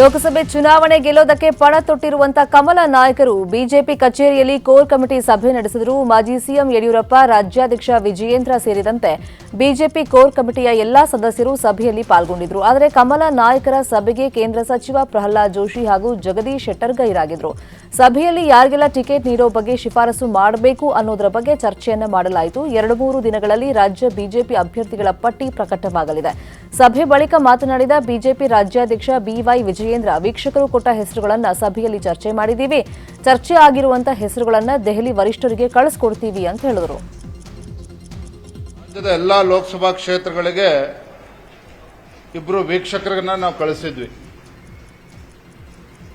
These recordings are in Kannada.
ಲೋಕಸಭೆ ಚುನಾವಣೆ ಗೆಲ್ಲೋದಕ್ಕೆ ಪಣ ತೊಟ್ಟಿರುವಂತ ಕಮಲ ನಾಯಕರು ಬಿಜೆಪಿ ಕಚೇರಿಯಲ್ಲಿ ಕೋರ್ ಕಮಿಟಿ ಸಭೆ ನಡೆಸಿದರು. ಮಾಜಿ ಸಿಎಂ ಯಡಿಯೂರಪ್ಪ, ರಾಜ್ಯಾಧ್ಯಕ್ಷ ವಿಜಯೇಂದ್ರ ಸೇರಿದಂತೆ ಬಿಜೆಪಿ ಕೋರ್ ಕಮಿಟಿಯ ಎಲ್ಲಾ ಸದಸ್ಯರು ಸಭೆಯಲ್ಲಿ ಪಾಲ್ಗೊಂಡಿದ್ರು. ಆದರೆ ಕಮಲ ನಾಯಕರ ಸಭೆಗೆ ಕೇಂದ್ರ ಸಚಿವ ಪ್ರಹ್ಲಾದ್ ಜೋಶಿ ಹಾಗೂ ಜಗದೀಶ್ ಶೆಟ್ಟರ್ ಗೈರಾಗಿದ್ರು ಸಭೆಯಲ್ಲಿ ಯಾರಿಗೆಲ್ಲ ಟಿಕೆಟ್ ನೀಡೋ ಬಗ್ಗೆ ಶಿಫಾರಸು ಮಾಡಬೇಕು ಅನ್ನೋದರ ಬಗ್ಗೆ ಚರ್ಚೆಯನ್ನ ಮಾಡಲಾಯಿತು. ಎರಡು ಮೂರು ದಿನಗಳಲ್ಲಿ ರಾಜ್ಯ ಬಿಜೆಪಿ ಅಭ್ಯರ್ಥಿಗಳ ಪಟ್ಟಿ ಪ್ರಕಟವಾಗಲಿದೆ. ಸಭೆ ಬಳಿಕ ಮಾತನಾಡಿದ ಬಿಜೆಪಿ ರಾಜ್ಯಾಧ್ಯಕ್ಷ ಬಿವೈ ವಿಜಯೇಂದ್ರ ವೀಕ್ಷಕರು ಕೊಟ್ಟ ಹೆಸರುಗಳನ್ನು ಸಭೆಯಲ್ಲಿ ಚರ್ಚೆ ಮಾಡಿದ್ದೀವಿ. ಚರ್ಚೆ ಆಗಿರುವಂತಹ ಹೆಸರುಗಳನ್ನು ದೆಹಲಿ ವರಿಷ್ಠರಿಗೆ ಕಳಿಸ್ಕೊಡ್ತೀವಿ ಅಂತ ಹೇಳಿದರು. ರಾಜ್ಯದ ಎಲ್ಲ ಲೋಕಸಭಾ ಕ್ಷೇತ್ರಗಳಿಗೆ ಇಬ್ಬರು ವೀಕ್ಷಕರನ್ನ ನಾವು ಕಳಿಸಿದ್ವಿ.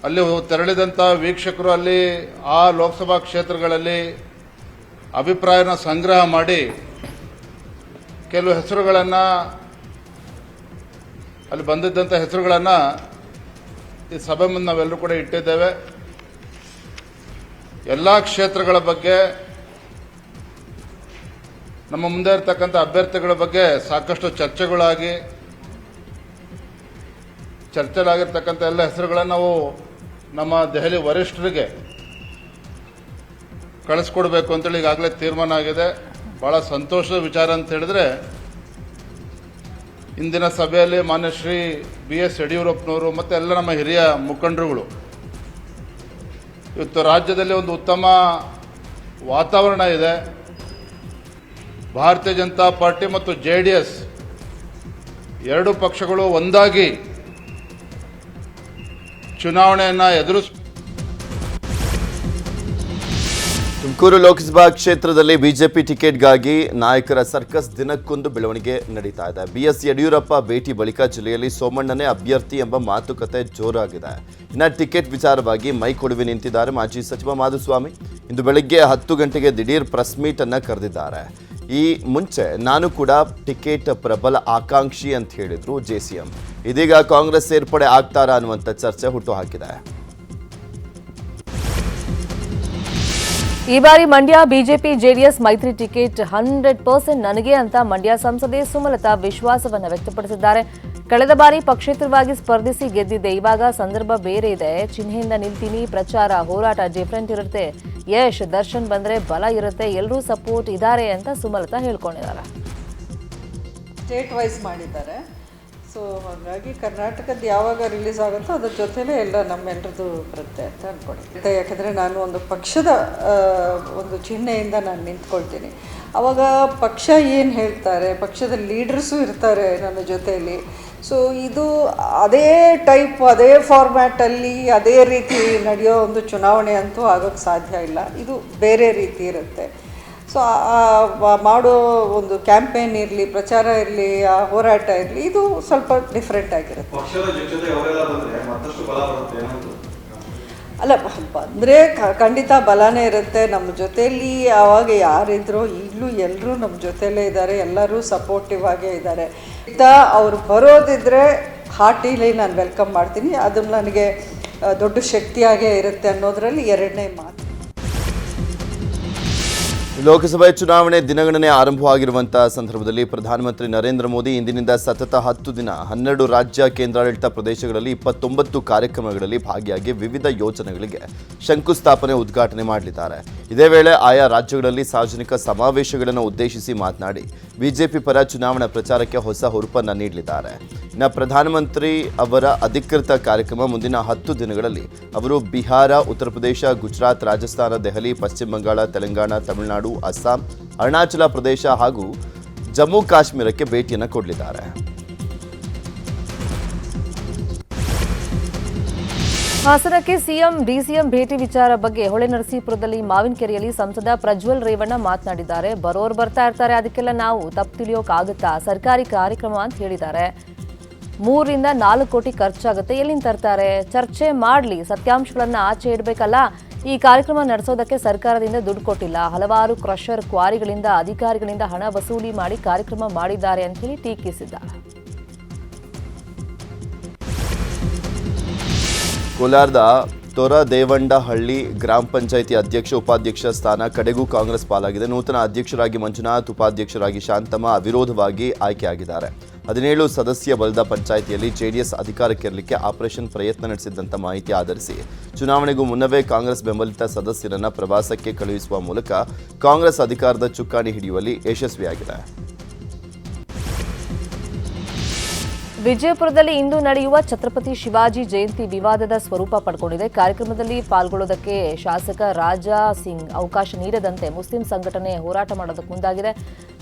ಅಲ್ಲಿ ತೆರಳಿದಂಥ ವೀಕ್ಷಕರು ಅಲ್ಲಿ ಆ ಲೋಕಸಭಾ ಕ್ಷೇತ್ರಗಳಲ್ಲಿ ಅಭಿಪ್ರಾಯನ ಸಂಗ್ರಹ ಮಾಡಿ ಕೆಲವು ಹೆಸರುಗಳನ್ನು ಅಲ್ಲಿ ಬಂದಿದ್ದಂಥ ಹೆಸರುಗಳನ್ನು ಈ ಸಭೆ ಮುಂದೆ ನಾವೆಲ್ಲರೂ ಕೂಡ ಇಟ್ಟಿದ್ದೇವೆ. ಎಲ್ಲ ಕ್ಷೇತ್ರಗಳ ಬಗ್ಗೆ, ನಮ್ಮ ಮುಂದೆ ಇರತಕ್ಕಂಥ ಅಭ್ಯರ್ಥಿಗಳ ಬಗ್ಗೆ ಸಾಕಷ್ಟು ಚರ್ಚೆಗಳಾಗಿ ಚರ್ಚೆಗಳಾಗಿರ್ತಕ್ಕಂಥ ಎಲ್ಲ ಹೆಸರುಗಳನ್ನು ನಾವು ನಮ್ಮ ದೆಹಲಿ ವರಿಷ್ಠರಿಗೆ ಕಳಿಸ್ಕೊಡ್ಬೇಕು ಅಂತೇಳಿ ಈಗಾಗಲೇ ತೀರ್ಮಾನ ಆಗಿದೆ. ಭಾಳ ಸಂತೋಷದ ವಿಚಾರ ಅಂತ ಹೇಳಿದ್ರೆ ಇಂದಿನ ಸಭೆಯಲ್ಲಿ ಮಾನ್ಯ ಶ್ರೀ ಬಿ ಎಸ್ ಯಡಿಯೂರಪ್ಪನವರು ಮತ್ತು ಎಲ್ಲ ನಮ್ಮ ಹಿರಿಯ ಮುಖಂಡರುಗಳು. ಇವತ್ತು ರಾಜ್ಯದಲ್ಲಿ ಒಂದು ಉತ್ತಮ ವಾತಾವರಣ ಇದೆ. ಭಾರತೀಯ ಜನತಾ ಪಾರ್ಟಿ ಮತ್ತು ಜೆ ಡಿ ಎಸ್ ಎರಡು ಪಕ್ಷಗಳು ಒಂದಾಗಿ ಚುನಾವಣೆಯನ್ನು ಎದುರಿಸ್ ತುಮಕೂರು ಲೋಕಸಭಾ ಕ್ಷೇತ್ರದಲ್ಲಿ ಬಿಜೆಪಿ ಟಿಕೆಟ್ಗಾಗಿ ನಾಯಕರ ಸರ್ಕಸ್ ದಿನಕ್ಕೊಂದು ಬೆಳವಣಿಗೆ ನಡೀತಾ ಇದೆ. ಬಿಎಸ್ ಯಡಿಯೂರಪ್ಪ ಭೇಟಿ ಬಳಿಕ ಜಿಲ್ಲೆಯಲ್ಲಿ ಸೋಮಣ್ಣನೇ ಅಭ್ಯರ್ಥಿ ಎಂಬ ಮಾತುಕತೆ ಜೋರಾಗಿದೆ. ಇನ್ನು ಟಿಕೆಟ್ ವಿಚಾರವಾಗಿ ಮೈ ಕೊಡುವೆ ನಿಂತಿದ್ದಾರೆ ಮಾಜಿ ಸಚಿವ ಮಾಧುಸ್ವಾಮಿ. ಇಂದು ಬೆಳಗ್ಗೆ ಹತ್ತು ಗಂಟೆಗೆ ದಿಢೀರ್ ಪ್ರೆಸ್ ಮೀಟ್ ಅನ್ನ ಕರೆದಿದ್ದಾರೆ. ಈ ಮುಂಚೆ ನಾನು ಕೂಡ ಟಿಕೆಟ್ ಪ್ರಬಲ ಆಕಾಂಕ್ಷಿ ಅಂತ ಹೇಳಿದ್ರು ಎಂ. ಇದೀಗ ಕಾಂಗ್ರೆಸ್ ಸೇರ್ಪಡೆ ಆಗ್ತಾರಾ ಅನ್ನುವಂಥ ಚರ್ಚೆ ಹುಟ್ಟುಹಾಕಿದೆ ಈ ಬಾರಿ ಮಂಡ್ಯ ಬಿಜೆಪಿ ಜೆಡಿಎಸ್ ಮೈತ್ರಿ ಟಿಕೆಟ್ ಹಂಡ್ರೆಡ್ ಪರ್ಸೆಂಟ್ ನನಗೆ ಅಂತ ಮಂಡ್ಯ ಸಂಸದೆ ಸುಮಲತಾ ವಿಶ್ವಾಸವನ್ನು ವ್ಯಕ್ತಪಡಿಸಿದ್ದಾರೆ. ಕಳೆದ ಬಾರಿ ಪಕ್ಷೇತರವಾಗಿ ಸ್ಪರ್ಧಿಸಿ ಗೆದ್ದಿದ್ದೆ. ಇವಾಗ ಸಂದರ್ಭ ಬೇರೆ ಇದೆ. ಚಿಹ್ನೆಯಿಂದ ನಿಂತೀನಿ ಪ್ರಚಾರ, ಹೋರಾಟ ಡಿಫ್ರೆಂಟ್ ಇರುತ್ತೆ. ಯಶ್, ದರ್ಶನ್ ಬಂದ್ರೆ ಬಲ ಇರುತ್ತೆ. ಎಲ್ಲರೂ ಸಪೋರ್ಟ್ ಇದ್ದಾರೆ ಅಂತ ಸುಮಲತಾ ಹೇಳ್ಕೊಂಡಿದ್ದಾರೆ. ಸ್ಟೇಟ್ ವೈಸ್ ಮಾಡಿದ್ದಾರೆ. ಸೊ ಹಾಗಾಗಿ ಕರ್ನಾಟಕದ ಯಾವಾಗ ರಿಲೀಸ್ ಆಗುತ್ತೋ ಅದ್ರ ಜೊತೆಲೇ ಎಲ್ಲ ನಮ್ಮೆಲ್ಲರದು ಬರುತ್ತೆ ಅಂತ ಅಂದ್ಕೊಂಡಿದ್ದೆ ಯಾಕಂದರೆ ನಾನು ಒಂದು ಪಕ್ಷದ ಒಂದು ಚಿಹ್ನೆಯಿಂದ ನಾನು ನಿಂತ್ಕೊಳ್ತೀನಿ. ಆವಾಗ ಪಕ್ಷ ಏನು ಹೇಳ್ತಾರೆ, ಪಕ್ಷದ ಲೀಡರ್ಸು ಇರ್ತಾರೆ ನನ್ನ ಜೊತೆಯಲ್ಲಿ ಸೊ ಇದು ಅದೇ ಟೈಪ್ ಅದೇ ಫಾರ್ಮ್ಯಾಟಲ್ಲಿ ಅದೇ ರೀತಿ ನಡೆಯೋ ಒಂದು ಚುನಾವಣೆ ಅಂತೂ ಆಗೋಕ್ಕೆ ಸಾಧ್ಯ ಇಲ್ಲ. ಇದು ಬೇರೆ ರೀತಿ ಇರುತ್ತೆ. ಸೊ ಮಾಡೋ ಒಂದು ಕ್ಯಾಂಪೇನ್ ಇರಲಿ ಪ್ರಚಾರ ಇರಲಿ ಹೋರಾಟ ಇರಲಿ ಇದು ಸ್ವಲ್ಪ ಡಿಫ್ರೆಂಟ್ ಆಗಿರುತ್ತೆ. ಅಲ್ಲ ಬಂದರೆ ಖಂಡಿತ ಬಲನೇ ಇರುತ್ತೆ ನಮ್ಮ ಜೊತೆಯಲ್ಲಿ. ಆವಾಗ ಯಾರಿದ್ರು ಈಗಲೂ ಎಲ್ಲರೂ ನಮ್ಮ ಜೊತೆಯಲ್ಲೇ ಇದ್ದಾರೆ ಎಲ್ಲರೂ ಸಪೋರ್ಟಿವ್ ಆಗೇ ಇದ್ದಾರೆ. ತ ಅವ್ರು ಬರೋದಿದ್ರೆ ಹಾರ್ಟಿಲಿ ನಾನು ವೆಲ್ಕಮ್ ಮಾಡ್ತೀನಿ. ಅದು ನನಗೆ ದೊಡ್ಡ ಶಕ್ತಿಯಾಗೇ ಇರುತ್ತೆ ಅನ್ನೋದರಲ್ಲಿ ಎರಡನೇ ಮಾತು. ಲೋಕಸಭೆ ಚುನಾವಣೆ ದಿನಗಣನೆ ಆರಂಭವಾಗಿರುವಂತಹ ಸಂದರ್ಭದಲ್ಲಿ ಪ್ರಧಾನಮಂತ್ರಿ ನರೇಂದ್ರ ಮೋದಿ ಇಂದಿನಿಂದ ಸತತ ಹತ್ತು ದಿನ ಹನ್ನೆರಡು ರಾಜ್ಯ ಕೇಂದ್ರಾಡಳಿತ ಪ್ರದೇಶಗಳಲ್ಲಿ ಇಪ್ಪತ್ತೊಂಬತ್ತು ಕಾರ್ಯಕ್ರಮಗಳಲ್ಲಿ ಭಾಗಿಯಾಗಿ ವಿವಿಧ ಯೋಜನೆಗಳಿಗೆ ಶಂಕುಸ್ಥಾಪನೆ ಉದ್ಘಾಟನೆ ಮಾಡಲಿದ್ದಾರೆ. ಇದೇ ವೇಳೆ ಆಯಾ ರಾಜ್ಯಗಳಲ್ಲಿ ಸಾರ್ವಜನಿಕ ಸಮಾವೇಶಗಳನ್ನು ಉದ್ದೇಶಿಸಿ ಮಾತನಾಡಿ ಬಿಜೆಪಿ ಪರ ಚುನಾವಣಾ ಪ್ರಚಾರಕ್ಕೆ ಹೊಸ ಹುರುಪನ್ನು ನೀಡಲಿದ್ದಾರೆ. ಇನ್ನು ಪ್ರಧಾನಮಂತ್ರಿ ಅವರ ಅಧಿಕೃತ ಕಾರ್ಯಕ್ರಮ ಮುಂದಿನ ಹತ್ತು ದಿನಗಳಲ್ಲಿ ಅವರು ಬಿಹಾರ, ಉತ್ತರ ಪ್ರದೇಶ, ಗುಜರಾತ್, ರಾಜಸ್ಥಾನ, ದೆಹಲಿ, ಪಶ್ಚಿಮ ಬಂಗಾಳ, ತೆಲಂಗಾಣ, ತಮಿಳುನಾಡು ಅಸ್ಸಾಂ, ಅರುಣಾಚಲ ಪ್ರದೇಶ ಹಾಗೂ ಜಮ್ಮು ಕಾಶ್ಮೀರಕ್ಕೆ ಭೇಟಿಯನ್ನು ಕೊಡಲಿದ್ದಾರೆ. ಹಾಸನಕ್ಕೆ ಸಿಎಂ, ಡಿಸಿಎಂ ಭೇಟಿ ವಿಚಾರ ಬಗ್ಗೆ ಹೊಳೆನರಸೀಪುರದಲ್ಲಿ ಮಾವಿನಕೆರೆಯಲ್ಲಿ ಸಂಸದ ಪ್ರಜ್ವಲ್ ರೇವಣ್ಣ ಮಾತನಾಡಿದ್ದಾರೆ. ಬರೋರು ಬರ್ತಾ ಇರ್ತಾರೆ, ಅದಕ್ಕೆಲ್ಲ ನಾವು ತಪ್ಪು ತಿಳಿಯೋಕ್ಕಾಗುತ್ತಾ ಸರ್ಕಾರಿ ಕಾರ್ಯಕ್ರಮ ಅಂತ ಹೇಳಿದ್ದಾರೆ. ಮೂರರಿಂದ ನಾಲ್ಕು ಕೋಟಿ ಖರ್ಚಾಗುತ್ತೆ. ಎಲ್ಲಿಂದ ತರ್ತಾರೆ? ಚರ್ಚೆ ಮಾಡಲಿ. ಸತ್ಯಾಂಶಗಳನ್ನು ಆಚೆ ಇಡಬೇಕಲ್ಲ. ಈ ಕಾರ್ಯಕ್ರಮ ನಡೆಸೋದಕ್ಕೆ ಸರ್ಕಾರದಿಂದ ದುಡ್ಡು ಕೊಟ್ಟಿಲ್ಲ. ಹಲವಾರು ಕ್ರಷರ್ ಕ್ವಾರಿಗಳಿಂದ, ಅಧಿಕಾರಿಗಳಿಂದ ಹಣ ವಸೂಲಿ ಮಾಡಿ ಕಾರ್ಯಕ್ರಮ ಮಾಡಿದ್ದಾರೆ ಅಂತ ಹೇಳಿ ಟೀಕಿಸಿದ್ದಾರೆ. ಕೋಲಾರದ ದೇವಂಡಹಳ್ಳಿ ಗ್ರಾಮ ಪಂಚಾಯಿತಿ ಅಧ್ಯಕ್ಷ, ಉಪಾಧ್ಯಕ್ಷ ಸ್ಥಾನ ಕಡೆಗೂ ಕಾಂಗ್ರೆಸ್ ಪಾಲಾಗಿದೆ. ನೂತನ ಅಧ್ಯಕ್ಷರಾಗಿ ಮಂಜುನಾಥ್, ಉಪಾಧ್ಯಕ್ಷರಾಗಿ ಶಾಂತಮ್ಮ ಅವಿರೋಧವಾಗಿ ಆಯ್ಕೆಯಾಗಿದ್ದಾರೆ. ಹದಿನೇಳು ಸದಸ್ಯ ಬಲದ ಪಂಚಾಯಿತಿಯಲ್ಲಿ ಜೆಡಿಎಸ್ ಅಧಿಕಾರಕ್ಕೇರಲಿಕ್ಕೆ ಆಪರೇಷನ್ ಪ್ರಯತ್ನ ನಡೆಸಿದ್ದಂಥ ಮಾಹಿತಿ ಆಧರಿಸಿ. ಚುನಾವಣೆಗೂ ಮುನ್ನವೇ ಕಾಂಗ್ರೆಸ್ ಬೆಂಬಲಿತ ಸದಸ್ಯರನ್ನು ಪ್ರವಾಸಕ್ಕೆ ಕಳುಹಿಸುವ ಮೂಲಕ ಕಾಂಗ್ರೆಸ್ ಅಧಿಕಾರದ ಚುಕ್ಕಾಣಿ ಹಿಡಿಯುವಲ್ಲಿ ಯಶಸ್ವಿಯಾಗಿದೆ. ವಿಜಯಪುರದಲ್ಲಿ ಇಂದು ನಡೆಯುವ ಛತ್ರಪತಿ ಶಿವಾಜಿ ಜಯಂತಿ ವಿವಾದದ ಸ್ವರೂಪ ಪಡ್ಕೊಂಡಿದೆ. ಕಾರ್ಯಕ್ರಮದಲ್ಲಿ ಪಾಲ್ಗೊಳ್ಳೋದಕ್ಕೆ ಶಾಸಕ ರಾಜಾ ಸಿಂಗ್ ಅವಕಾಶ ನೀಡದಂತೆ ಮುಸ್ಲಿಂ ಸಂಘಟನೆ ಹೋರಾಟ ಮಾಡೋದಕ್ಕೆ ಮುಂದಾಗಿದೆ.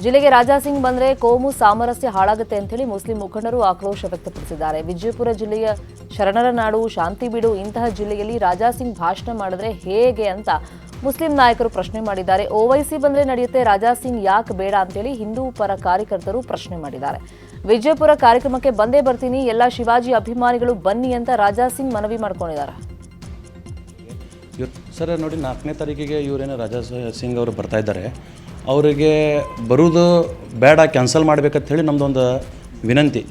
ಜಿಲ್ಲೆಗೆ ರಾಜಾ ಸಿಂಗ್ ಬಂದರೆ ಕೋಮು ಸಾಮರಸ್ಯ ಹಾಳಾಗುತ್ತೆ ಅಂತೇಳಿ ಮುಸ್ಲಿಂ ಮುಖಂಡರು ಆಕ್ರೋಶ ವ್ಯಕ್ತಪಡಿಸಿದ್ದಾರೆ. ವಿಜಯಪುರ ಜಿಲ್ಲೆಯ ಶರಣರ ನಾಡು ಶಾಂತಿ ಬೀಡು ಇಂತಹ ಜಿಲ್ಲೆಯಲ್ಲಿ ರಾಜಾ ಸಿಂಗ್ ಭಾಷಣ ಮಾಡಿದ್ರೆ ಹೇಗೆ ಅಂತ ಮುಸ್ಲಿಂ ನಾಯಕರು ಪ್ರಶ್ನೆ ಮಾಡಿದ್ದಾರೆ. ಓವೈಸಿ ಬಂದರೆ ನಡೆಯುತ್ತೆ, ರಾಜಾ ಸಿಂಗ್ ಯಾಕೆ ಬೇಡ ಅಂತೇಳಿ ಹಿಂದೂ ಪರ ಕಾರ್ಯಕರ್ತರು ಪ್ರಶ್ನೆ ಮಾಡಿದ್ದಾರೆ. ವಿಜಯಪುರ ಕಾರ್ಯಕ್ರಮಕ್ಕೆ ಬಂದೇ ಬರ್ತೀನಿ. ಎಲ್ಲ ಶಿವಾಜಿ ಅಭಿಮಾನಿಗಳು ಬನ್ನಿ ಅಂತ ರಾಜಾ ಸಿಂಗ್ ಮನವಿ ಮಾಡ್ಕೊಂಡಿದ್ದಾರೆ. ಸರ್, ನೋಡಿ, ನಾಲ್ಕನೇ ತಾರೀಕಿಗೆ ಇವರೇನೋ ರಾಜಾ ಸಿಂಗ್ ಅವರು ಬರ್ತಾ ಇದ್ದಾರೆ. ಅವರಿಗೆ ಬರುವುದು ಬೇಡ, ಕ್ಯಾನ್ಸಲ್ ಮಾಡಬೇಕಂತ ಹೇಳಿ ನಮ್ಮದೊಂದು ವಿನಂತಿ.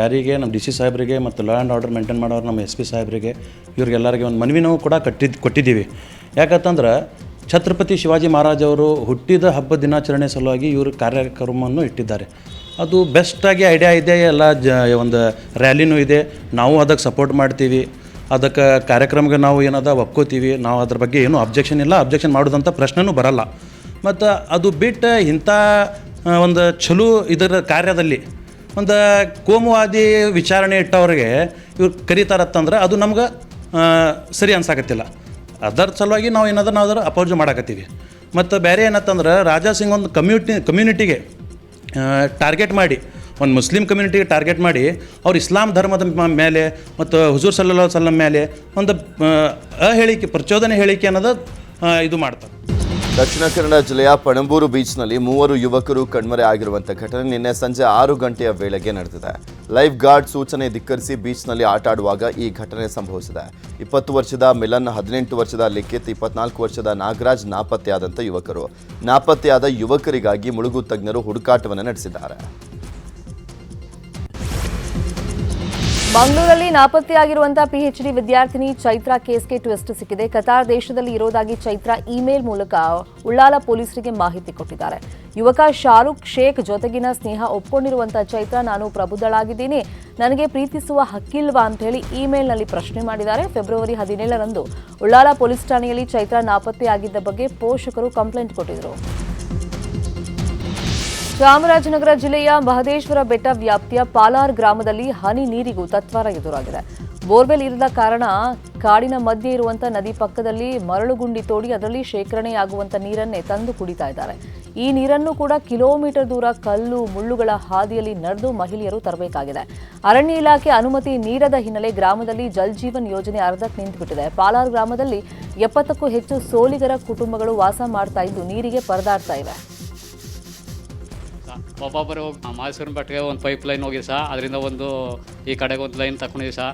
ಯಾರಿಗೆ, ನಮ್ಮ ಡಿ ಸಿ ಸಾಹೇಬರಿಗೆ ಮತ್ತು ಲಾ ಆ್ಯಂಡ್ ಆರ್ಡರ್ ಮೇಂಟೈನ್ ಮಾಡೋರು ನಮ್ಮ ಎಸ್ ಪಿ ಸಾಹೇಬರಿಗೆ, ಇವ್ರಿಗೆಲ್ಲರಿಗೆ ಒಂದು ಮನವಿನೂ ಕೂಡ ಕಟ್ಟಿದ್ದು ಕೊಟ್ಟಿದ್ದೀವಿ. ಯಾಕಂತಂದ್ರೆ, ಛತ್ರಪತಿ ಶಿವಾಜಿ ಮಹಾರಾಜವರು ಹುಟ್ಟಿದ ಹಬ್ಬ ದಿನಾಚರಣೆ ಸಲುವಾಗಿ ಇವರು ಕಾರ್ಯಕ್ರಮವನ್ನು ಇಟ್ಟಿದ್ದಾರೆ. ಅದು ಬೆಸ್ಟಾಗಿ ಐಡಿಯಾ ಇದೆ, ಎಲ್ಲ ಜ, ಒಂದು ರ್ಯಾಲಿನೂ ಇದೆ. ನಾವು ಅದಕ್ಕೆ ಸಪೋರ್ಟ್ ಮಾಡ್ತೀವಿ. ಅದಕ್ಕೆ ಕಾರ್ಯಕ್ರಮಕ್ಕೆ ನಾವು ಏನದ ಒಪ್ಕೋತೀವಿ. ನಾವು ಅದ್ರ ಬಗ್ಗೆ ಏನೂ ಅಬ್ಜೆಕ್ಷನ್ ಇಲ್ಲ. ಅಬ್ಜೆಕ್ಷನ್ ಮಾಡೋದಂಥ ಪ್ರಶ್ನೆನೂ ಬರಲ್ಲ. ಮತ್ತು ಅದು ಬಿಟ್ಟು ಇಂಥ ಒಂದು ಚಲೋ ಇದರ ಕಾರ್ಯದಲ್ಲಿ ಒಂದು ಕೋಮುವಾದಿ ವಿಚಾರಣೆ ಇಟ್ಟವ್ರಿಗೆ ಇವ್ರು ಕರೀತಾರತ್ತಂದ್ರೆ ಅದು ನಮ್ಗೆ ಸರಿ ಅನ್ಸಾಕತ್ತಿಲ್ಲ. ಅದರ ಸಲುವಾಗಿ ನಾವು ಏನಾದ್ರೂ ನಾವು ಅದರ ಅಪೋಸ್ ಮಾಡಾಕತ್ತೀವಿ. ಮತ್ತು ಬೇರೆ ಏನತ್ತಂದ್ರೆ ರಾಜಾ ಸಿಂಗ್ ಒಂದು ಕಮ್ಯುನಿಟಿ ಕಮ್ಯುನಿಟಿಗೆ ಟಾರ್ಗೆಟ್ ಮಾಡಿ, ಒಂದು ಮುಸ್ಲಿಂ ಕಮ್ಯುನಿಟಿಗೆ ಟಾರ್ಗೆಟ್ ಮಾಡಿ, ಅವ್ರು ಇಸ್ಲಾಂ ಧರ್ಮದ ಮೇಲೆ ಮತ್ತು ಹುಜೂರ್ ಸಲ್ಲಾ ಸಲ್ಲಂ ಮೇಲೆ ಒಂದು ಅಹೇಳಿಕೆ ಪ್ರಚೋದನೆ ಹೇಳಿಕೆ ಅನ್ನೋದು ಇದು ಮಾಡ್ತಾರೆ. ದಕ್ಷಿಣ ಕನ್ನಡ ಜಿಲ್ಲೆಯ ಪಣಂಬೂರು ಬೀಚ್ನಲ್ಲಿ ಮೂವರು ಯುವಕರು ಕಣ್ಮರೆ ಆಗಿರುವಂಥ ಘಟನೆ ನಿನ್ನೆ ಸಂಜೆ ಆರು ಗಂಟೆಯ ವೇಳೆಗೆ ನಡೆದಿದೆ. ಲೈಫ್ ಗಾರ್ಡ್ ಸೂಚನೆ ಧಿಕ್ಕರಿಸಿ ಬೀಚ್ನಲ್ಲಿ ಆಟ ಆಡುವಾಗ ಈ ಘಟನೆ ಸಂಭವಿಸಿದೆ. ಇಪ್ಪತ್ತು ವರ್ಷದ ಮಿಲನ್, ಹದಿನೆಂಟು ವರ್ಷದ ಲಿಖಿತ್, ಇಪ್ಪತ್ನಾಲ್ಕು ವರ್ಷದ ನಾಗರಾಜ್ ನಾಪತ್ತೆಯಾದಂಥ ಯುವಕರು. ನಾಪತ್ತೆಯಾದ ಯುವಕರಿಗಾಗಿ ಮುಳುಗು ತಜ್ಞರು ಹುಡುಕಾಟವನ್ನು ನಡೆಸಿದ್ದಾರೆ. ಮಂಗಳೂರಲ್ಲಿ ನಾಪತ್ತೆಯಾಗಿರುವಂತಹ ಪಿಎಚ್ಡಿ ವಿದ್ಯಾರ್ಥಿನಿ ಚೈತ್ರಾ ಕೇಸ್ಗೆ ಟ್ವಿಸ್ಟ್ ಸಿಕ್ಕಿದೆ. ಕತಾರ್ ದೇಶದಲ್ಲಿ ಇರೋದಾಗಿ ಚೈತ್ರಾ ಇಮೇಲ್ ಮೂಲಕ ಉಳ್ಳಾಲ ಪೊಲೀಸರಿಗೆ ಮಾಹಿತಿ ಕೊಟ್ಟಿದ್ದಾರೆ. ಯುವಕ ಶಾರುಖ್ ಶೇಖ್ ಜೊತೆಗಿನ ಸ್ನೇಹ ಒಪ್ಕೊಂಡಿರುವಂತಹ ಚೈತ್ರಾ, ನಾನು ಪ್ರಬುದ್ಧಳಾಗಿದ್ದೀನಿ. ನನಗೆ ಪ್ರೀತಿಸುವ ಹಕ್ಕಿಲ್ವಾ ಅಂತ ಹೇಳಿ ಇಮೇಲ್ನಲ್ಲಿ ಪ್ರಶ್ನೆ ಮಾಡಿದ್ದಾರೆ. ಫೆಬ್ರವರಿ ಹದಿನೇಳರಂದು ಉಳ್ಳಾಲ ಪೊಲೀಸ್ ಠಾಣೆಯಲ್ಲಿ ಚೈತ್ರಾ ನಾಪತ್ತೆಯಾಗಿದ್ದ ಬಗ್ಗೆ ಪೋಷಕರು ಕಂಪ್ಲೇಂಟ್ ಕೊಟ್ಟಿದ್ರು. ಚಾಮರಾಜನಗರ ಜಿಲ್ಲೆಯ ಮಹದೇಶ್ವರ ಬೆಟ್ಟ ವ್ಯಾಪ್ತಿಯ ಪಾಲಾರ್ ಗ್ರಾಮದಲ್ಲಿ ಹನಿ ನೀರಿಗೂ ತತ್ವಾರ ಎದುರಾಗಿದೆ. ಬೋರ್ವೆಲ್ ಇರದ ಕಾರಣ ಕಾಡಿನ ಮಧ್ಯೆ ಇರುವಂತ ನದಿ ಪಕ್ಕದಲ್ಲಿ ಮರಳುಗುಂಡಿ ತೋಡಿ ಅದರಲ್ಲಿ ಶೇಖರಣೆಯಾಗುವಂತ ನೀರನ್ನೇ ತಂದು ಕುಡಿತಾ ಇದ್ದಾರೆ. ಈ ನೀರನ್ನು ಕೂಡ ಕಿಲೋಮೀಟರ್ ದೂರ ಕಲ್ಲು, ಮುಳ್ಳುಗಳ ಹಾದಿಯಲ್ಲಿ ನಡೆದು ಮಹಿಳೆಯರು ತರಬೇಕಾಗಿದೆ. ಅರಣ್ಯ ಇಲಾಖೆ ಅನುಮತಿ ನೀಡದ ಹಿನ್ನೆಲೆ ಗ್ರಾಮದಲ್ಲಿ ಜಲ್ ಜೀವನ್ ಯೋಜನೆ ಅರ್ಧಕ್ಕೆ ನಿಂತುಬಿಟ್ಟಿದೆ. ಪಾಲಾರ್ ಗ್ರಾಮದಲ್ಲಿ ಎಪ್ಪತ್ತಕ್ಕೂ ಹೆಚ್ಚು ಸೋಲಿಗರ ಕುಟುಂಬಗಳು ವಾಸ ಮಾಡ್ತಾ ಇದ್ದು ನೀರಿಗೆ ಪರದಾಡ್ತಾ ಇವೆ. ಒಬ್ಬೊಬ್ಬರು ಹೋಗಿ ಮೈಸೂರಿನ ಬೆಟ್ಟಗೆ ಒಂದು ಪೈಪ್ ಲೈನ್ ಹೋಗಿ ಸಹ ಅದರಿಂದ ಒಂದು ಈ ಕಡೆಗೆ ಒಂದು ಲೈನ್ ತಗೊಂಡಿದ್ದೀವಿ ಸಹ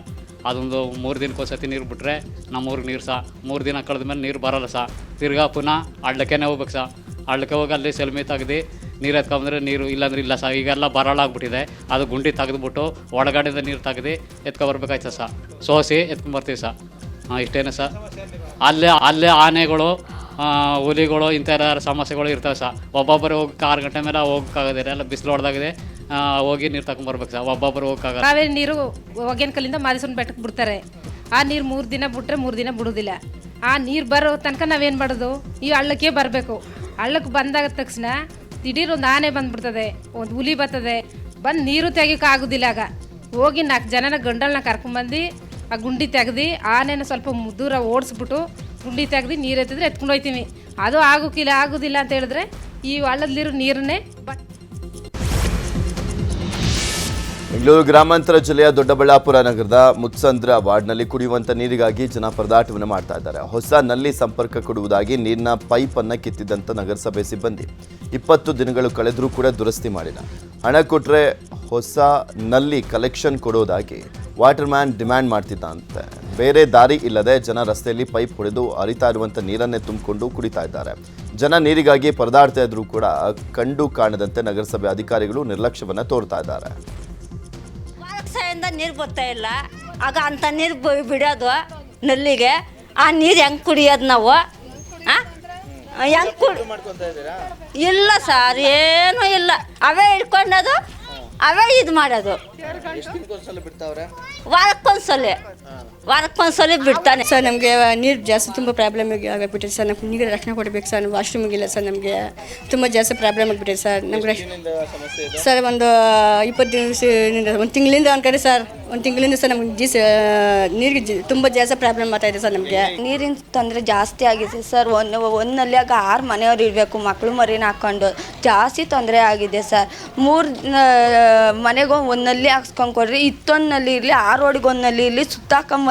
ಅದೊಂದು ಮೂರು ದಿನಕ್ಕೊಂದ್ಸತಿ ನೀರು ಬಿಟ್ಟರೆ ನಮ್ಮ ಊರಿಗೆ ನೀರು ಸಹ ಮೂರು ದಿನ ಕಳೆದ ಮೇಲೆ ನೀರು ಬರಲ್ಲ ಸಹ ತಿರ್ಗಾ ಪುನಃ ಹಳ್ಳಕ್ಕೇನೆ ಹೋಗ್ಬೇಕು ಸಹ ಹಳ್ಳಕ್ಕೆ ಹೋಗಿ ಅಲ್ಲಿ ಸೆಲ್ಮಿ ತೆಗ್ದು ನೀರು ಎತ್ಕೊಂಬಂದ್ರೆ ನೀರು ಇಲ್ಲಾಂದ್ರೆ ಇಲ್ಲ ಸಹ ಈಗೆಲ್ಲ ಬರಳಾಗ್ಬಿಟ್ಟಿದೆ ಅದು ಗುಂಡಿ ತೆಗೆದುಬಿಟ್ಟು ಒಳಗಡೆಯಿಂದ ನೀರು ತೆಗ್ದು ಎತ್ಕೊಬರ್ಬೇಕಾಯ್ತದೆ ಸಹ ಸೋಸಿ ಎತ್ಕೊಂಬರ್ತೀವಿ ಸಹ ಹಾಂ, ಇಷ್ಟೇನೆ ಸರ್ ಅಲ್ಲೇ ಅಲ್ಲೇ ಆನೆಗಳು ಹುಲಿಗಳು ಇಂಥ ಸಮಸ್ಯೆಗಳು ಇರ್ತವೆ ಸಹ ಒಬ್ಬೊಬ್ಬರು ಹೋಗಿ ಆರು ಗಂಟೆ ಮೇಲೆ ಹೋಗೋಕ್ಕಾಗೋದಿಲ್ಲ, ಎಲ್ಲ ಬಿಸಿಲು ಹೊಡೆದಾಗಿದೆ. ಹೋಗಿ ನೀರು ತಗೊಂಬರ್ಬೇಕು ಸರ್ ಒಬ್ಬೊಬ್ಬರು ಹೋಗಕ್ಕಾಗಲ್ಲ. ಕಾವೇರಿ ನೀರು ಕಲ್ಲಿಂದ ಮಾದೇಶ್ವರನ ಬೆಟ್ಟಕ್ಕೆ ಬಿಡ್ತಾರೆ. ಆ ನೀರು ಮೂರು ದಿನ ಬಿಟ್ರೆ ಮೂರು ದಿನ ಬಿಡೋದಿಲ್ಲ. ಆ ನೀರು ಬರೋ ತನಕ ನಾವೇನು ಮಾಡೋದು? ಈ ಹಳ್ಳಕ್ಕೆ ಬರಬೇಕು. ಹಳ್ಳಕ್ಕೆ ಬಂದಾಗ ತಕ್ಷಣ ದಿಢೀರ್ ಒಂದು ಆನೆ ಬಂದ್ಬಿಡ್ತದೆ, ಒಂದು ಹುಲಿ ಬರ್ತದೆ. ಬಂದು ನೀರು ತೆಗಿಯೋಕೆ ಆಗೋದಿಲ್ಲ ಆಗ. ಹೋಗಿ ನಾಲ್ಕು ಜನನ ಗಂಡಳನ್ನ ಕರ್ಕೊಂಬಂದು ಆ ಗುಂಡಿ ತೆಗ್ದು ಆನೆನ ಸ್ವಲ್ಪ ದೂರ ಓಡಿಸ್ಬಿಟ್ಟು ಗುಂಡಿ ತೆಗ್ದು ನೀರು ಎತ್ತಿದ್ರೆ ಎತ್ಕೊಂಡು ಹೋಯ್ತೀನಿ. ಅದು ಆಗೋಕ್ಕಿಲ್ಲ ಆಗೋದಿಲ್ಲ ಅಂತ ಹೇಳಿದ್ರೆ ಈ ಹಳ್ಳದಲ್ಲಿರೋ ನೀರನ್ನೇ ಬೆಂಗಳೂರು ಗ್ರಾಮಾಂತರ ಜಿಲ್ಲೆಯ ದೊಡ್ಡಬಳ್ಳಾಪುರ ನಗರದ ಮುತ್ಸಂದ್ರ ವಾರ್ಡ್ನಲ್ಲಿ ಕುಡಿಯುವಂತ ನೀರಿಗಾಗಿ ಜನ ಪರದಾಟವನ್ನು ಮಾಡ್ತಾ ಇದ್ದಾರೆ. ಹೊಸ ನಲ್ಲಿ ಸಂಪರ್ಕ ಕೊಡುವುದಾಗಿ ನೀರಿನ ಪೈಪನ್ನು ಕಿತ್ತಿದ್ದಂಥ ನಗರಸಭೆ ಸಿಬ್ಬಂದಿ. ಇಪ್ಪತ್ತು ದಿನಗಳು ಕಳೆದರೂ ಕೂಡ ದುರಸ್ತಿ ಮಾಡಿಲ್ಲ. ಹಣ ಕೊಟ್ಟರೆ ಹೊಸ ನಲ್ಲಿ ಕಲೆಕ್ಷನ್ ಕೊಡೋದಾಗಿ ವಾಟರ್ ಮ್ಯಾನ್ ಡಿಮ್ಯಾಂಡ್ ಮಾಡ್ತಿದ್ದಂತೆ ಬೇರೆ ದಾರಿ ಇಲ್ಲದೆ ಜನ ರಸ್ತೆಯಲ್ಲಿ ಪೈಪ್ ಹೊಡೆದು ಹರಿತಾ ಇರುವಂಥ ನೀರನ್ನೇ ತುಂಬಿಕೊಂಡು ಕುಡಿತಾ ಇದ್ದಾರೆ. ಜನ ನೀರಿಗಾಗಿ ಪರದಾಡ್ತಾ ಇದ್ರೂ ಕೂಡ ಕಂಡು ಕಾಣದಂತೆ ನಗರಸಭೆ ಅಧಿಕಾರಿಗಳು ನಿರ್ಲಕ್ಷ್ಯವನ್ನು ತೋರ್ತಾ ಇದ್ದಾರೆ. ನೀರು ಬರ್ತಾ ಇಲ್ಲ. ಆಗ ಅಂಥ ನೀರು ಬಿಡೋದು ನಲ್ಲಿಗೆ. ಆ ನೀರು ಹೆಂಗೆ ಕುಡಿಯೋದು ನಾವು? ಹೆಂಗೆ ಕುಡಿ ಇಲ್ಲ ಸರ್, ಏನೂ ಇಲ್ಲ. ಅವೇ ಇಟ್ಕೊಂಡದು ಅವೇ ಇದು ಮಾಡೋದು. ವಾರಕ್ಕೊಂದ್ಸಲ. ವಾರಕ್ಕೊಂದ್ಸಲ ಬಿಡ್ತಾನೆ. ಸರ್ ನಮಗೆ ನೀರು ಜಾಸ್ತಿ ತುಂಬ ಪ್ರಾಬ್ಲಮ್ ಆಗಿಬಿಟ್ಟಿದೆ ಸರ್. ನಮ್ಗೆ ನೀರು ರಕ್ಷಣೆ ಕೊಡಬೇಕು ಸರ್. ವಾಶ್ರೂಮಿಗಿಲ್ಲ ಸರ್ ನಮಗೆ. ತುಂಬ ಜಾಸ್ತಿ ಪ್ರಾಬ್ಲಮ್ ಆಗಿಬಿಟ್ಟಿದೆ ಸರ್. ನಮ್ಗೆ ಸರ್ ಒಂದು ಇಪ್ಪತ್ತು ದಿವಸದಿಂದ ಒಂದು ತಿಂಗಳಿಂದ ಅನ್ಕಡೆ ಸರ್. ಒಂದು ತಿಂಗಳಿಂದ ಸರ್ ನಮ್ಗೆ ಜೀಸ್ ನೀರಿಗೆ ಜಿ- ತುಂಬ ಜಾಸ್ತಿ ಪ್ರಾಬ್ಲಮ್ ಆಗ್ತಾ ಇದೆ ಸರ್ ನಮಗೆ. ನೀರಿನ ತೊಂದರೆ ಜಾಸ್ತಿ ಆಗಿದೆ ಸರ್. ಒಂದು ಒಂದು ನಲ್ಲಿಯಾಗ ಆರು ಮನೆಯವ್ರು ಇರಬೇಕು ಮಕ್ಕಳು ಮರಿನ ಹಾಕ್ಕೊಂಡು ಜಾಸ್ತಿ ತೊಂದರೆ ಆಗಿದೆ ಸರ್. ಮೂರು ಮನೆಗೆ ಒಂದು ನಲ್ಲಿ ಹಾಕ್ಸ್ಕೊಂಡು ಕೊಡ್ರಿ ಇತ್ತೊಂದು ನಲ್ಲಿ ಇರಲಿ ಆರು ರೋಡಿಗೆ ಇರಲಿ ನಲ್ಲಿ ಇರಲಿ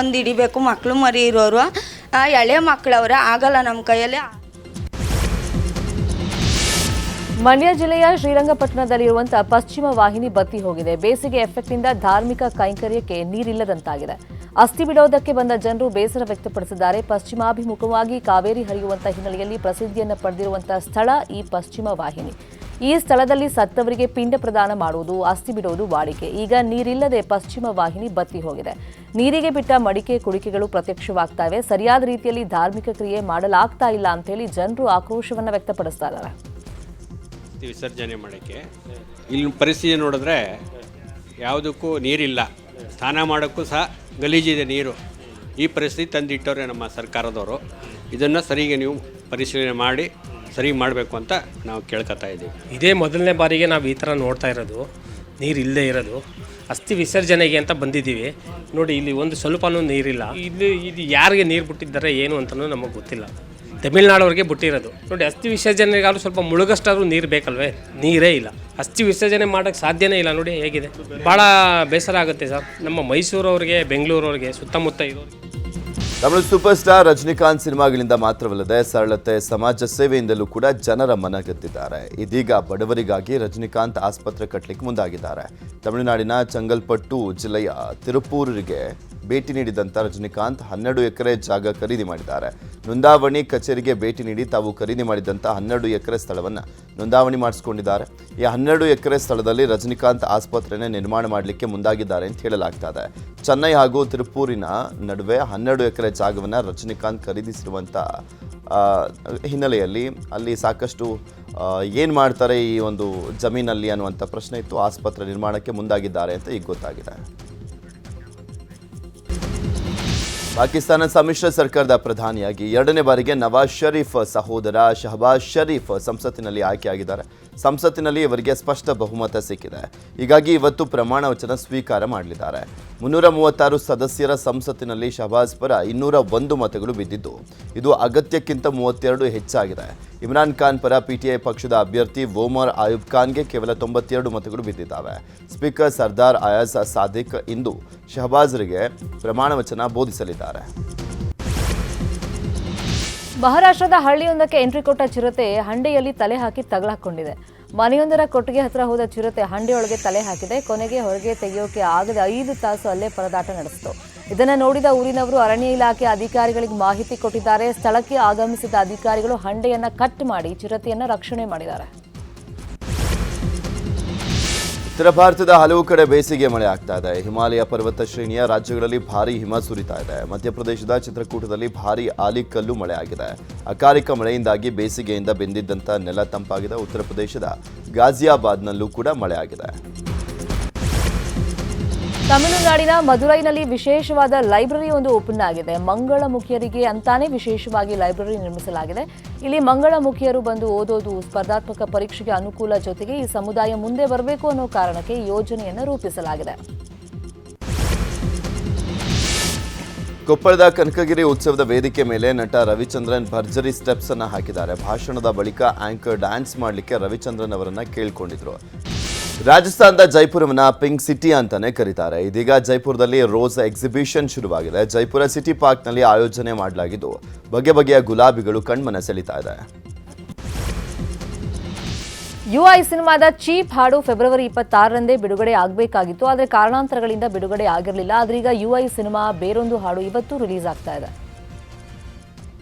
ಸುತ್ತಾಕೊಂಬಂದು ಹಿಡಿಬೇಕು. ಮಕ್ಕಳು ಮರಿ ಇರೋರು. ಎಳೆ ಮಕ್ಕಳವ್ರೆ ಆಗಲ್ಲ ನಮ್ಮ ಕೈಯಲ್ಲಿ. ಮಂಡ್ಯ ಜಿಲ್ಲೆಯ ಶ್ರೀರಂಗಪಟ್ಟಣದಲ್ಲಿರುವಂತಹ ಪಶ್ಚಿಮ ವಾಹಿನಿ ಬತ್ತಿ ಹೋಗಿದೆ. ಬೇಸಿಗೆ ಎಫೆಕ್ಟ್ನಿಂದ ಧಾರ್ಮಿಕ ಕೈಂಕರ್ಯಕ್ಕೆ ನೀರಿಲ್ಲದಂತಾಗಿದೆ. ಅಸ್ಥಿ ಬಿಡೋದಕ್ಕೆ ಬಂದ ಜನರು ಬೇಸರ ವ್ಯಕ್ತಪಡಿಸಿದ್ದಾರೆ. ಪಶ್ಚಿಮಾಭಿಮುಖವಾಗಿ ಕಾವೇರಿ ಹರಿಯುವಂತಹ ಹಿನ್ನೆಲೆಯಲ್ಲಿ ಪ್ರಸಿದ್ಧಿಯನ್ನು ಪಡೆದಿರುವಂತಹ ಸ್ಥಳ ಈ ಪಶ್ಚಿಮ ವಾಹಿನಿ. ಈ ಸ್ಥಳದಲ್ಲಿ ಸತ್ತವರಿಗೆ ಪಿಂಡ ಪ್ರದಾನ ಮಾಡುವುದು ಅಸ್ಥಿ ಬಿಡುವುದು ವಾಡಿಕೆ. ಈಗ ನೀರಿಲ್ಲದೆ ಪಶ್ಚಿಮ ವಾಹಿನಿ ಬತ್ತಿ ಹೋಗಿದೆ. ನೀರಿಗೆ ಬಿಟ್ಟ ಮಡಿಕೆ ಕುಡಿಕೆಗಳು ಪ್ರತ್ಯಕ್ಷವಾಗ್ತಾ ಸರಿಯಾದ ರೀತಿಯಲ್ಲಿ ಧಾರ್ಮಿಕ ಕ್ರಿಯೆ ಮಾಡಲಾಗ್ತಾ ಇಲ್ಲ ಅಂತ ಹೇಳಿ ಜನರು ಆಕ್ರೋಶವನ್ನ ವ್ಯಕ್ತಪಡಿಸ್ತಾ ಇದ್ದಾರೆ. ವಿಸರ್ಜನೆ ಮಾಡೋಕ್ಕೆ ಇಲ್ಲಿ ಪರಿಸ್ಥಿತಿ ನೋಡಿದ್ರೆ ಯಾವುದಕ್ಕೂ ನೀರಿಲ್ಲ. ಸ್ನಾನ ಮಾಡೋಕ್ಕೂ ಸಹ ಗಲೀಜಿದೆ ನೀರು. ಈ ಪರಿಸ್ಥಿತಿ ತಂದಿಟ್ಟವ್ರೆ ನಮ್ಮ ಸರ್ಕಾರದವರು. ಇದನ್ನು ಸರಿಗೆ ನೀವು ಪರಿಶೀಲನೆ ಮಾಡಿ ಸರಿ ಮಾಡಬೇಕು ಅಂತ ನಾವು ಕೇಳ್ಕೊತಾ ಇದ್ದೀವಿ. ಇದೇ ಮೊದಲನೇ ಬಾರಿಗೆ ನಾವು ಈ ಥರ ನೋಡ್ತಾ ಇರೋದು, ನೀರು ಇಲ್ಲದೆ ಇರೋದು, ಅಸ್ಥಿ ವಿಸರ್ಜನೆಗೆ ಅಂತ ಬಂದಿದ್ದೀವಿ. ನೋಡಿ, ಇಲ್ಲಿ ಒಂದು ಸ್ವಲ್ಪನೂ ನೀರಿಲ್ಲ. ಇಲ್ಲಿ ಇದು ಯಾರಿಗೆ ನೀರು ಬಿಟ್ಟಿದ್ದಾರೆ, ಏನು ಅಂತಲೂ ನಮಗೆ ಗೊತ್ತಿಲ್ಲ. ತಮಿಳ್ನಾಡವ್ರಿಗೆ ಬಿಟ್ಟಿರೋದು. ನೋಡಿ, ಅಸ್ಥಿ ವಿಸರ್ಜನೆಗಾದ್ರೂ ಸ್ವಲ್ಪ ಮುಳುಗಷ್ಟಾದ್ರೂ ನೀರು ಬೇಕಲ್ವೇ? ನೀರೇ ಇಲ್ಲ. ಅಸ್ಥಿ ವಿಸರ್ಜನೆ ಮಾಡೋಕ್ಕೆ ಸಾಧ್ಯನೇ ಇಲ್ಲ. ನೋಡಿ, ಹೇಗಿದೆ? ಭಾಳ ಬೇಸರ ಆಗುತ್ತೆ ಸರ್. ನಮ್ಮ ಮೈಸೂರವ್ರಿಗೆ, ಬೆಂಗಳೂರವ್ರಿಗೆ ಸುತ್ತಮುತ್ತ ಇರೋರು. ತಮಿಳು ಸೂಪರ್ ಸ್ಟಾರ್ ರಜನಿಕಾಂತ್ ಸಿನಿಮಾಗಳಿಂದ ಮಾತ್ರವಲ್ಲದೆ ಸರಳತೆ, ಸಮಾಜ ಸೇವೆಯಿಂದಲೂ ಕೂಡ ಜನರ ಮನ ಗೆದ್ದಿದ್ದಾರೆ. ಇದೀಗ ಬಡವರಿಗಾಗಿ ರಜನಿಕಾಂತ್ ಆಸ್ಪತ್ರೆ ಕಟ್ಟಲಿಕ್ಕೆ ಮುಂದಾಗಿದ್ದಾರೆ. ತಮಿಳುನಾಡಿನ ಚಂಗಲ್ಪಟ್ಟು ಜಿಲ್ಲೆಯ ತಿರುಪೂರಿಗೆ ಭೇಟಿ ನೀಡಿದಂಥ ರಜನಿಕಾಂತ್ ಹನ್ನೆರಡು ಎಕರೆ ಜಾಗ ಖರೀದಿ ಮಾಡಿದ್ದಾರೆ. ನೋಂದಾವಣಿ ಕಚೇರಿಗೆ ಭೇಟಿ ನೀಡಿ ತಾವು ಖರೀದಿ ಮಾಡಿದಂಥ ಹನ್ನೆರಡು ಎಕರೆ ಸ್ಥಳವನ್ನು ನೋಂದಾವಣಿ ಮಾಡಿಸಿಕೊಂಡಿದ್ದಾರೆ. ಈ ಹನ್ನೆರಡು ಎಕರೆ ಸ್ಥಳದಲ್ಲಿ ರಜನಿಕಾಂತ್ ಆಸ್ಪತ್ರೆಯನ್ನು ನಿರ್ಮಾಣ ಮಾಡಲಿಕ್ಕೆ ಮುಂದಾಗಿದ್ದಾರೆ ಅಂತ ಹೇಳಲಾಗ್ತಾ ಇದೆ ಚೆನ್ನೈ ಹಾಗೂ ತಿರುಪೂರಿನ ನಡುವೆ ಹನ್ನೆರಡು ಎಕರೆ ಜಾಗವನ್ನು ರಜನಿಕಾಂತ್ ಖರೀದಿಸಿರುವಂಥ ಹಿನ್ನೆಲೆಯಲ್ಲಿ ಅಲ್ಲಿ ಸಾಕಷ್ಟು ಏನು ಮಾಡ್ತಾರೆ ಈ ಒಂದು ಜಮೀನಲ್ಲಿ ಅನ್ನುವಂಥ ಪ್ರಶ್ನೆ ಇತ್ತು. ಆಸ್ಪತ್ರೆ ನಿರ್ಮಾಣಕ್ಕೆ ಮುಂದಾಗಿದ್ದಾರೆ ಅಂತ ಈಗ ಗೊತ್ತಾಗಿದೆ. ಪಾಕಿಸ್ತಾನ ಸಮ್ಮಿಶ್ರ ಸರ್ಕಾರದ ಪ್ರಧಾನಿಯಾಗಿ ಎರಡನೇ ಬಾರಿಗೆ ನವಾಜ್ ಷರೀಫ್ ಸಹೋದರ ಶಹಬಾಜ್ ಷರೀಫ್ ಸಂಸತ್ತಿನಲ್ಲಿ ಆಯ್ಕೆಯಾಗಿದ್ದಾರೆ. ಸಂಸತ್ತಿನಲ್ಲಿ ಇವರಿಗೆ ಸ್ಪಷ್ಟ ಬಹುಮತ ಸಿಕ್ಕಿದೆ. ಹೀಗಾಗಿ ಇವತ್ತು ಪ್ರಮಾಣ ವಚನ ಸ್ವೀಕಾರ ಮಾಡಲಿದ್ದಾರೆ. ಮುನ್ನೂರ ಮೂವತ್ತಾರು ಸದಸ್ಯರ ಸಂಸತ್ತಿನಲ್ಲಿ ಶಹಬಾಜ್ ಪರ ಇನ್ನೂರ ಒಂದು ಮತಗಳು ಬಿದ್ದಿದ್ದು, ಇದು ಅಗತ್ಯಕ್ಕಿಂತ ಮೂವತ್ತೆರಡು ಹೆಚ್ಚಾಗಿದೆ. ಇಮ್ರಾನ್ ಖಾನ್ ಪರ ಪಿಟಿಐ ಪಕ್ಷದ ಅಭ್ಯರ್ಥಿ ವೋಮರ್ ಆಯುಬ್ ಖಾನ್ಗೆ ಕೇವಲ ತೊಂಬತ್ತೆರಡು ಮತಗಳು ಬಿದ್ದಿದ್ದಾವೆ. ಸ್ಪೀಕರ್ ಸರ್ದಾರ್ ಅಯಾಜ್ ಸಾದಿಕ್ ಇಂದು ಶಹಬಾಜ್ರಿಗೆ ಪ್ರಮಾಣ ವಚನ ಬೋಧಿಸಲಿದ್ದಾರೆ. ಮಹಾರಾಷ್ಟ್ರದ ಹಳ್ಳಿಯೊಂದಕ್ಕೆ ಎಂಟ್ರಿ ಕೊಟ್ಟ ಚಿರತೆ ಹಂಡೆಯಲ್ಲಿ ತಲೆ ಹಾಕಿ ತಗಲಾಕೊಂಡಿದೆ. ಮನೆಯೊಂದರ ಕೊಟ್ಟಿಗೆ ಹತ್ರ ಹೋದ ಚಿರತೆ ಹಂಡೆಯೊಳಗೆ ತಲೆ ಹಾಕಿದೆ. ಕೊನೆಗೆ ಹೊರಗೆ ತೆಗೆಯೋಕೆ ಆಗದ ಐದು ತಾಸು ಅಲ್ಲೇ ಪರದಾಟ ನಡೆಸಿತು. ಇದನ್ನು ನೋಡಿದ ಊರಿನವರು ಅರಣ್ಯ ಇಲಾಖೆ ಅಧಿಕಾರಿಗಳಿಗೆ ಮಾಹಿತಿ ಕೊಟ್ಟಿದ್ದಾರೆ. ಸ್ಥಳಕ್ಕೆ ಆಗಮಿಸಿದ ಅಧಿಕಾರಿಗಳು ಹಂಡೆಯನ್ನು ಕಟ್ ಮಾಡಿ ಚಿರತೆಯನ್ನು ರಕ್ಷಣೆ ಮಾಡಿದ್ದಾರೆ. ಉತ್ತರ ಭಾರತದ ಹಲವು ಕಡೆ ಬೇಸಿಗೆ ಮಳೆ ಆಗ್ತಾ ಇದೆ. ಹಿಮಾಲಯ ಪರ್ವತ ಶ್ರೇಣಿಯ ರಾಜ್ಯಗಳಲ್ಲಿ ಭಾರಿ ಹಿಮ ಸುರಿತಾ ಇದೆ. ಮಧ್ಯಪ್ರದೇಶದ ಚಿತ್ರಕೂಟದಲ್ಲಿ ಭಾರಿ ಆಲಿಕಲ್ಲು ಮಳೆ ಆಗಿದೆ. ಅಕಾಲಿಕ ಮಳೆಯಿಂದಾಗಿ ಬೇಸಿಗೆಯಿಂದ ಬೆಂದಿದ್ದಂಥ ನೆಲ ತಂಪಾಗಿದೆ. ಉತ್ತರ ಪ್ರದೇಶದ ಗಾಜಿಯಾಬಾದ್ನಲ್ಲೂ ಕೂಡ ಮಳೆ ಆಗಿದೆ. ತಮಿಳುನಾಡಿನ ಮದುರೈನಲ್ಲಿ ವಿಶೇಷವಾದ ಲೈಬ್ರರಿ ಒಂದು ಓಪನ್ ಆಗಿದೆ. ಮಂಗಳಮುಖಿಯರಿಗೆ ಅಂತಾನೆ ವಿಶೇಷವಾಗಿ ಲೈಬ್ರರಿ ನಿರ್ಮಿಸಲಾಗಿದೆ. ಇಲ್ಲಿ ಮಂಗಳಮುಖಿಯರು ಬಂದು ಓದೋದು ಸ್ಪರ್ಧಾತ್ಮಕ ಪರೀಕ್ಷೆಗೆ ಅನುಕೂಲ ಜೊತೆಗೆ ಈ ಸಮುದಾಯ ಮುಂದೆ ಬರಬೇಕು ಅನ್ನೋ ಕಾರಣಕ್ಕೆ ಯೋಜನೆಯನ್ನು ರೂಪಿಸಲಾಗಿದೆ. ಕೊಪ್ಪಳದ ಕನಕಗಿರಿ ಉತ್ಸವದ ವೇದಿಕೆ ಮೇಲೆ ನಟ ರವಿಚಂದ್ರನ್ ಭರ್ಜರಿ ಸ್ಟೆಪ್ಸ್ ಅನ್ನು ಹಾಕಿದ್ದಾರೆ. ಭಾಷಣದ ಬಳಿಕ ಆಂಕರ್ ಡ್ಯಾನ್ಸ್ ಮಾಡಲಿಕ್ಕೆ ರವಿಚಂದ್ರನ್ ಅವರನ್ನ ಕೇಳ್ಕೊಂಡಿದ್ರು. ರಾಜಸ್ಥಾನದ ಜೈಪುರವನ್ನ ಪಿಂಕ್ ಸಿಟಿ ಅಂತಾನೆ ಕರೀತಾರೆ. ಇದೀಗ ಜೈಪುರದಲ್ಲಿ ರೋಸ್ ಎಕ್ಸಿಬಿಷನ್ ಶುರುವಾಗಿದೆ. ಜೈಪುರ ಸಿಟಿ ಪಾರ್ಕ್ನಲ್ಲಿ ಆಯೋಜನೆ ಮಾಡಲಾಗಿದ್ದು, ಬಗೆ ಬಗೆಯ ಗುಲಾಬಿಗಳು ಕಣ್ಮನ ಸೆಳಿತಾ ಇದೆ. ಯುಐ ಸಿನಿಮಾದ ಚೀಪ್ ಹಾಡು ಫೆಬ್ರವರಿ ಇಪ್ಪತ್ತಾರರಂದೇ ಬಿಡುಗಡೆ ಆಗಬೇಕಾಗಿತ್ತು. ಆದರೆ ಕಾರಣಾಂತರಗಳಿಂದ ಬಿಡುಗಡೆ ಆಗಿರಲಿಲ್ಲ. ಆದ್ರೀಗ ಯುಐ ಸಿನಿಮಾ ಬೇರೊಂದು ಹಾಡು ಇವತ್ತು ರಿಲೀಸ್ ಆಗ್ತಾ ಇದೆ.